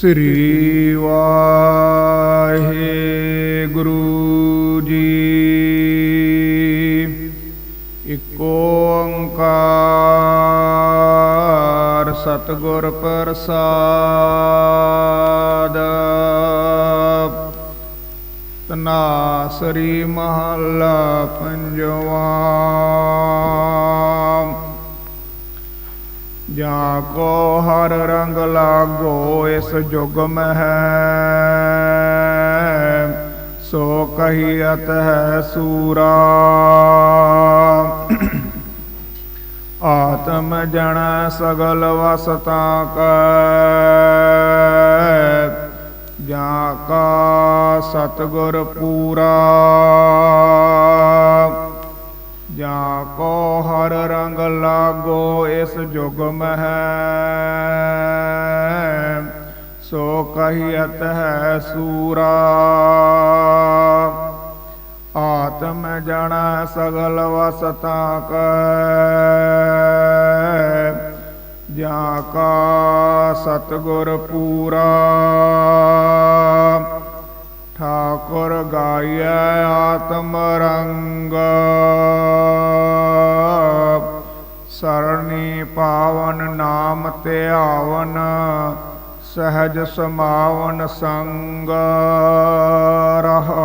ਸ੍ਰੀ ਵਾਹਿਗੁਰੂ ਜੀ। ਇਕ ਓੰਕਾਰ ਸਤਿਗੁਰ ਪ੍ਰਸਾਦ। ਤਨਾਸਰੀ ਮਹੱਲਾ ਪੰਜਵਾ। ਜਾਂ ਕੋ ਹਰ ਰੰਗ ਲਾਗੋ, ਇਸ ਜੁਗ ਮਹਿ। ਸੋ ਕਹੀਅਤ ਹੈ ਸੂਰਾ। ਆਤਮ ਜਨ ਸਗਲ ਵਸਤਾ ਕੈ, ਜਾਂ ਕਾ ਸਤਗੁਰ ਪੂਰਾ। ਜਾਂ ਕੋ ਹਰ ਰੰਗ ਲਾਗੋ ਇਸ ਜੁਗ ਮਹਿ, ਸੋ ਕਹੀਤ ਹੈ ਸੂਰਾ। ਆਤਮ ਜਣ ਸਗਲ ਵਸਤਾ ਕੈ, ਜਾਂ ਕਾ ਸਤਗੁਰ ਪੂਰਾ। ਠਾਕੁਰ ਗਾਇਐ ਆਤਮ ਰੰਗ। ਸਰਣੀ ਪਾਵਨ ਨਾਮ ਧਿਆਵਨ ਸਹਜ ਸਮਾਵਨ ਸੰਗ ਰਹਾਉ।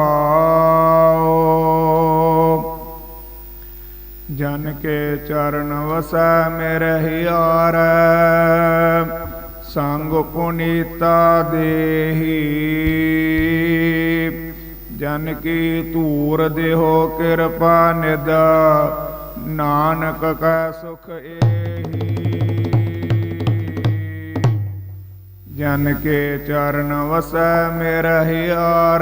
ਜਨ ਕੇ ਚਰਨ ਵਸੈ ਮੇਰੇ ਹਿਆਰੈ ਸੰਗ ਪੁਨੀਤਾ ਦੇਹੀ। ਜਨ ਕੀ ਧੂਰ ਦੇਹੋ ਕਿਰਪਾ ਨਿਦ ਨਾਨਕ ਕੈ ਸੁਖ ਏਹੀ। ਜਨ ਕੇ ਚਰਨ ਵਸੈ ਮੇਰਾ ਹਿਆਰ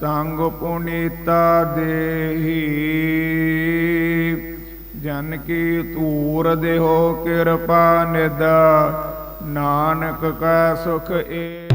ਸੰਗ ਪੁਨੀਤਾ ਦੇਹੀ। ਜਨ ਕੀ ਧੂਰ ਦੇਹੋ ਕਿਰਪਾ ਨਿਦਾ ਨਾਨਕ ਕਾ ਸੁਖ ਏ